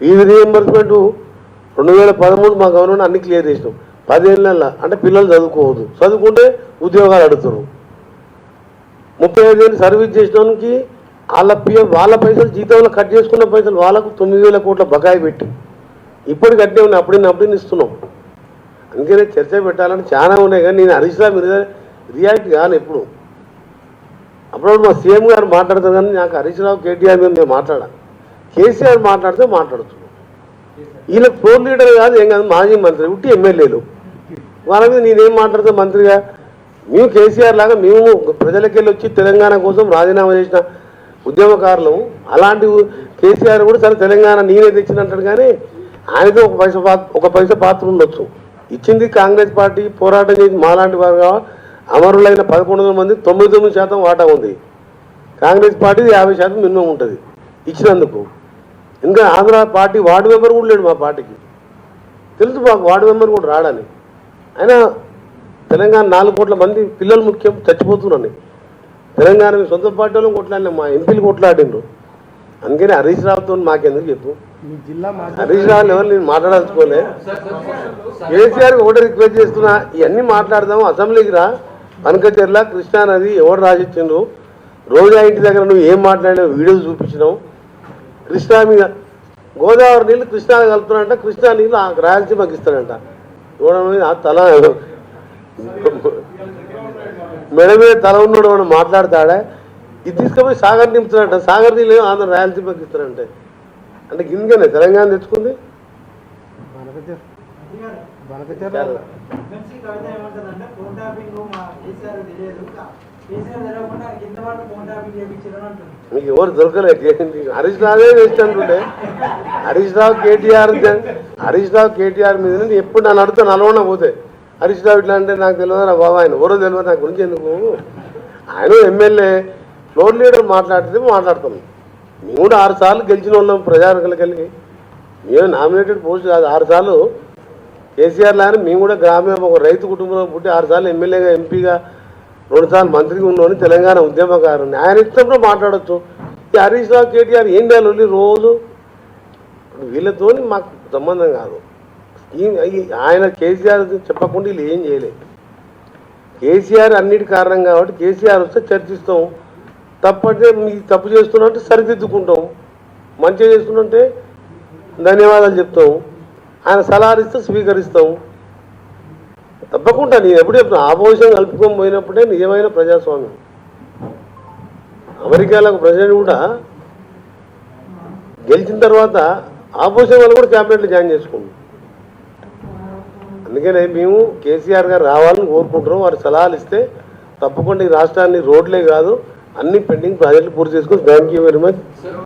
Fee reimbursement రెండు వేల పదమూడు మా గవర్నమెంట్ అన్ని క్లియర్ చేసినాం. పదేళ్ళ అంటే పిల్లలు చదువుకోవద్దు. చదువుకుంటే ఉద్యోగాలు అడుగుతారు ముప్పై ఐదు ఏళ్ళు సర్వీస్ చేసినానికి వాళ్ళ పిఎఫ్ వాళ్ళ పైసలు జీతంలో కట్ చేసుకున్న పైసలు వాళ్ళకు తొమ్మిది వేల కోట్ల బకాయి పెట్టి. ఇప్పుడు కట్టే ఉన్నాయి అప్పుడే అప్పుడే ఇస్తున్నాం. అందుకనే చర్చ పెట్టాలని చాలా ఉన్నాయి కానీ నేను హరీష్ రావు మీద రియాక్ట్ కాను ఎప్పుడు. అప్పుడప్పుడు మా సీఎం గారు మాట్లాడతారు కానీ నాకు హరీష్ రావు కేటీఆర్ మీద నేను మాట్లాడాను కేసీఆర్ మాట్లాడితే మాట్లాడుతున్నాం. వీళ్ళకి ఫోర్ లీడర్ కాదు ఏం కాదు మాజీ మంత్రి ఉట్టి ఎమ్మెల్యేలు. వాళ్ళ మీద నేనేం మాట్లాడతా మంత్రిగా? మేము కేసీఆర్ లాగా మేము ప్రజలకెళ్ళి వచ్చి తెలంగాణ కోసం రాజీనామా చేసిన ఉద్యమకారులు. అలాంటి కేసీఆర్ కూడా సరే తెలంగాణ నేనే తెచ్చినట్టు కానీ ఆయనతో ఒక పైసా పాత్ర ఒక పైసా పాత్ర ఉండొచ్చు. ఇచ్చింది కాంగ్రెస్ పార్టీ పోరాటం చేసి మాలాంటి వారు అమరులైన పదకొండు మంది తొమ్మిది తొమ్మిది శాతం వాటా ఉంది. కాంగ్రెస్ పార్టీ యాభై శాతం మినిమం ఉంటుంది. ఇచ్చినందుకు. ఇంకా ఆంధ్ర పార్టీ వార్డు మెంబర్ కూడా లేడు మా పార్టీకి. తెలుసు మాకు వార్డు మెంబర్ కూడా రాడని. అయినా తెలంగాణ నాలుగు కోట్ల మంది పిల్లలు ముఖ్యం చచ్చిపోతున్నాను తెలంగాణ మీ సొంత పార్టీ వాళ్ళు కొట్లాడిన మా ఎంపీలు కొట్లాడిండ్రు అందుకని హరీష్ రావుతో మాకెందుకు చెప్పు? హరీష్ రావు ఎవరు నేను మాట్లాడాల్సుకోలే కేసీఆర్ ఒకటి రిక్వెస్ట్ చేస్తున్నా ఇవన్నీ మాట్లాడదాం అసెంబ్లీకి రా. పనకచెర్ల కృష్ణానది ఎవరు రాసిచ్చిండ్రు? రోజా ఇంటి దగ్గర నువ్వు ఏం మాట్లాడినావు? వీడియోలు చూపించినావు. కృష్ణా మీద గోదావరి నీళ్ళు కృష్ణా కలుపుతానంట కృష్ణా నీళ్ళు ఆ రాయలసీమకి మీద ఆ తల మెడ మీద తల ఉన్నాడు వాడు మాట్లాడతాడా? ఇది తీసుకుపోయి సాగర్ నింపుతాడంట సాగర్ నీళ్ళు ఏమో ఆంధ్ర రాయలసీమకి ఇస్తారంటే. అంటే గిందుకనే తెలంగాణ తెచ్చుకుంది? తెలియదు. నీకు మీకు ఎవరు దొరకలేదు హరీష్ రావే వేస్ట్ అంటుండే. హరీష్ రావు కేటీఆర్ హరీష్ రావు కేటీఆర్ మీద నేను ఎప్పుడు నన్ను అడుగుతా నలవన పోతే. హరీష్ రావు ఇట్లా అంటే నాకు తెలియదు నా బాబా ఆయన ఎవరో తెలియదు నా గురించి ఎందుకు ఆయన ఎమ్మెల్యే ఫ్లోర్ లీడర్ మాట్లాడితే మాట్లాడతాం. మేము కూడా ఆరు సార్లు గెలిచిన వాళ్ళం ప్రజానికలకి వెళ్ళి. మేము నామినేటెడ్ పోస్ట్ కాదు ఆరు సార్లు. కేసీఆర్ లాని మేము కూడా గ్రామీణ ఒక రైతు కుటుంబంలో పుట్టి ఆరు సార్లు ఎమ్మెల్యేగా ఎంపీగా రెండుసార్లు మంత్రిగా ఉన్నాను తెలంగాణ ఉద్యమకారుని. ఆయన ఇచ్చినప్పుడు మాట్లాడొచ్చు. ఈ హరీష్ రావు కేటీఆర్ ఏం చేయాలి రోజు వీళ్ళతో మాకు సంబంధం కాదు. ఆయన కేసీఆర్ చెప్పకుండా వీళ్ళు ఏం చేయలేదు కేసీఆర్ అన్నిటి కారణం కాబట్టి కేసీఆర్ వస్తే చర్చిస్తాం. తప్పంటే మీ తప్పు చేస్తున్నట్టు సరిదిద్దుకుంటాం. మంచిగా చేస్తున్నంటే ధన్యవాదాలు చెప్తాం. ఆయన సలహాలు ఇస్తే స్వీకరిస్తాం. తప్పకుండా నేను ఎప్పుడు చెప్తున్నా ఆపోజిషన్ కలుపుకొని పోయినప్పుడే నిజమైన ప్రజాస్వామ్యం. అమెరికాలో ఒక ప్రెసిడెంట్ కూడా గెలిచిన తర్వాత ఆపోజిషన్ వాళ్ళు కూడా క్యాబినెట్లు జాయిన్ చేసుకుంటాం అందుకనే మేము కేసీఆర్ గారు రావాలని కోరుకుంటున్నాం. వారు సలహాలు ఇస్తే తప్పకుండా ఈ రాష్ట్రాన్ని రోడ్లే కాదు అన్ని పెండింగ్ ప్రాజెక్టులు పూర్తి చేసుకొని థ్యాంక్ యూ వెరీ మచ్